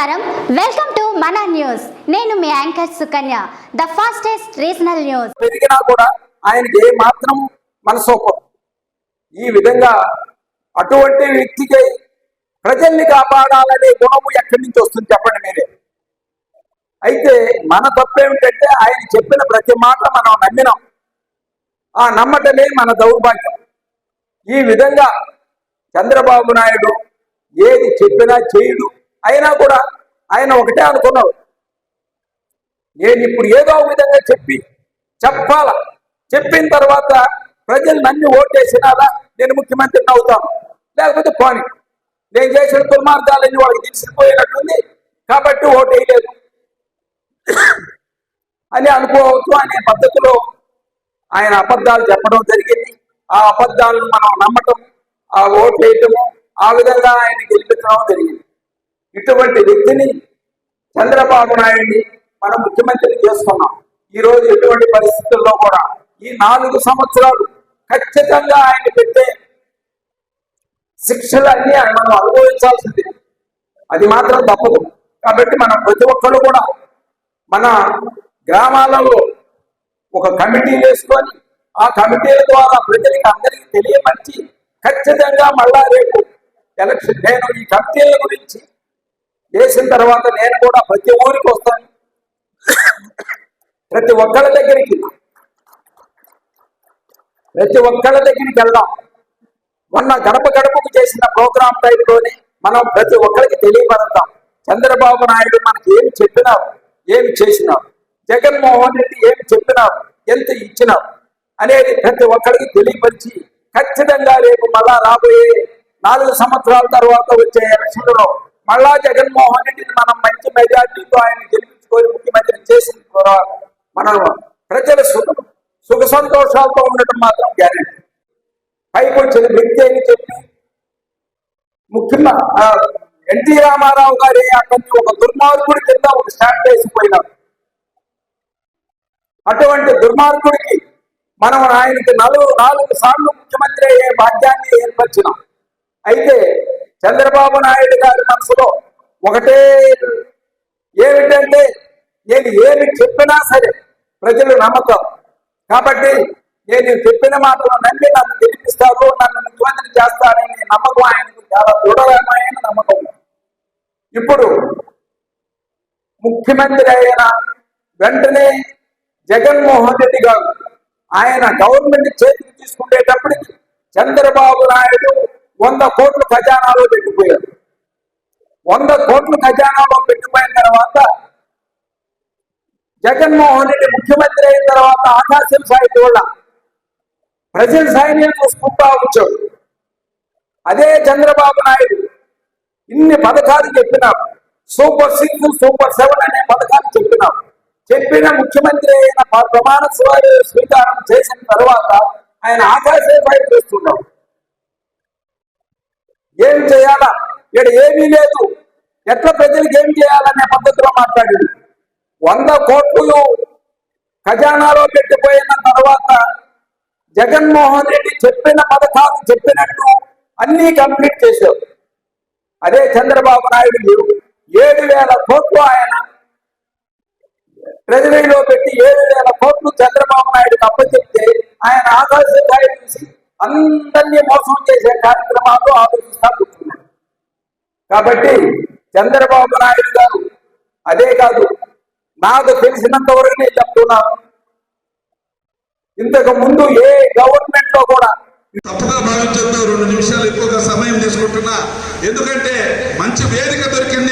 నమస్కారం. Welcome to మన news నేను మీ anchor Sukanya the fastest regional news పెరిగినా కూడా ఆయనకి ఏ మాత్రం మనసోపం ఈ విధంగా అటువంటి వ్యక్తికి ప్రజల్ని కాపాడాలనే గుణము ఎక్కడి నుంచి వస్తుంది చెప్పండి మీరే. అయితే మన తప్పేమిటంటే ఆయన చెప్పిన ప్రతి మాట మనం నమ్మినాం. ఆ నమ్మటమే మన దౌర్భాగ్యం. ఈ విధంగా చంద్రబాబు నాయుడు ఏది చెప్పినా చేయడు అయినా కూడా ఆయన ఒకటే అనుకున్నాడు. నేను ఇప్పుడు ఏదో ఒక విధంగా చెప్పి చెప్పాల? చెప్పిన తర్వాత ప్రజలు నన్ను ఓటేసినారా నేను ముఖ్యమంత్రిని అవుతాను. లేకపోతే పోని. నేను చేసిన దుర్మార్గాలన్నీ వాళ్ళకి తెలిసిపోయినట్టుంది కాబట్టి ఓటు వేయలేదు. అని అనుకోవచ్చు అనే పద్ధతిలో ఆయన అబద్ధాలు చెప్పడం జరిగింది. ఆ అబద్ధాలను మనం నమ్మటం ఆ ఓట్లు వేయటము ఆ విధంగా ఆయన గెలిపించడం జరిగింది. ఇటువంటి వ్యక్తిని చంద్రబాబు నాయుడిని మనం ముఖ్యమంత్రిని చేసుకున్నాం. ఈ రోజు ఎటువంటి పరిస్థితుల్లో కూడా ఈ నాలుగు సంవత్సరాలు ఖచ్చితంగా ఆయన పెట్టే శిక్షలన్నీ ఆయన మనం అనుభవించాల్సింది. అది మాత్రం తప్పదు. కాబట్టి మనం ప్రతి ఒక్కరు కూడా మన గ్రామాలలో ఒక కమిటీ వేసుకొని ఆ కమిటీల ద్వారా ప్రజలకి అందరికీ తెలియపరిచి ఖచ్చితంగా మళ్ళా రేపు ఎలక్షన్ నేను ఈ కమిటీల గురించి వేసిన తర్వాత నేను కూడా ప్రతి ఊరికి వస్తాను. ప్రతి ఒక్కళ్ళ దగ్గరికి. ప్రతి ఒక్కళ్ళ దగ్గరికి వెళ్దాం. మొన్న గడప గడపకు చేసిన ప్రోగ్రామ్ టైంలోనే మనం ప్రతి ఒక్కరికి తెలియపడతాం. చంద్రబాబు నాయుడు మనకి ఏమి చెప్పినారు? ఏమి చేసినారు? జగన్మోహన్ రెడ్డి ఏమి చెప్పినారు? ఎంత ఇచ్చినారు? అనేది ప్రతి ఒక్కరికి తెలియపరిచి ఖచ్చితంగా రేపు మళ్ళా రాబోయే నాలుగు సంవత్సరాల తర్వాత వచ్చే ఎలక్షన్లలో మళ్ళా జగన్మోహన్ రెడ్డిని మనం మంచి మెజార్టీతో ఆయన గెలిపించుకొని ముఖ్యమంత్రి చేసిన తర్వాత మనం ప్రజల సుఖ సుఖ సంతోషాలతో ఉండటం మాత్రం గ్యారెంటీ. పైకి వచ్చిన వ్యక్తి అని చెప్పి ముఖ్యంగా ఎన్టీ రామారావు గారి అతన్ని ఒక దుర్మార్గుడి కింద ఒక స్టాండ్ వేసిపోయినారు. అటువంటి దుర్మార్గుడికి మనం ఆయనకి నలుగు నాలుగు సార్లు ముఖ్యమంత్రి అయ్యే భాగ్యాన్ని ఏర్పరిచినాం. అయితే చంద్రబాబు నాయుడు గారి మనసులో ఒకటే ఏమిటంటే నేను ఏమి చెప్పినా సరే ప్రజలు నమ్మకం. కాబట్టి నేను చెప్పిన మాటలు నమ్మి నన్ను గెలిపిస్తారు నన్ను ముఖ్యమంత్రి చేస్తారని నమ్మకం ఆయనకు చాలా దృఢమైన నమ్మకం. ఇప్పుడు ముఖ్యమంత్రి అయిన వెంటనే జగన్మోహన్ రెడ్డి గారు ఆయన గవర్నమెంట్ చేతికి తీసుకునేటప్పటికి చంద్రబాబు నాయుడు వంద కోట్లు ఖజానాలో పెట్టిపోయారు. వంద కోట్లు ఖజానాలో పెట్టిపోయిన తర్వాత జగన్మోహన్ రెడ్డి ముఖ్యమంత్రి అయిన తర్వాత ఆకాశం సాయి వల్ల ప్రజల సైన్యం చూసుకుంటా వచ్చాడు. అదే చంద్రబాబు నాయుడు ఇన్ని పథకాలు చెప్పినాం సూపర్ సిక్స్ సూపర్ సెవెన్ అనే పథకాలు చెప్పినాం చెప్పిన ముఖ్యమంత్రి అయిన ప్రమాణ స్వీకారం చేసిన తర్వాత ఆయన ఆకాశవాయి చేస్తున్నాడు. ఏం చేయాలా? ఇక్కడ ఏమీ లేదు. ఎట్లా ప్రజలకు ఏం చేయాలనే పద్ధతిలో మాట్లాడాడు. వంద కోట్లు ఖజానాలో పెట్టిపోయిన తర్వాత జగన్మోహన్ రెడ్డి చెప్పిన పథకాలు చెప్పినట్టు అన్ని కంప్లీట్ చేశారు. అదే చంద్రబాబు నాయుడు ఏడు వేల కోట్లు ఆయన ట్రెజరీలో పెట్టి ఏడు వేల కోట్లు చంద్రబాబు నాయుడుకి అప్పచెప్తే ఆయన ఆకాశస్థాయి చూసి అందరినీ మోసం చేసే కార్యక్రమాలు ఆలోచిస్తా కూర్చున్నాడు కాబట్టి చంద్రబాబు నాయుడు గారు అదే కాదు నాకు తెలిసినంత వరకు నేను చెప్తున్నాను. ఇంతకు ముందు ఏ గవర్నమెంట్లో కూడా తప్పుగా భావించొద్దు రెండు నిమిషాలు ఎక్కువగా సమయం తీసుకుంటున్నా. ఎందుకంటే మంచి వేదిక దొరికింది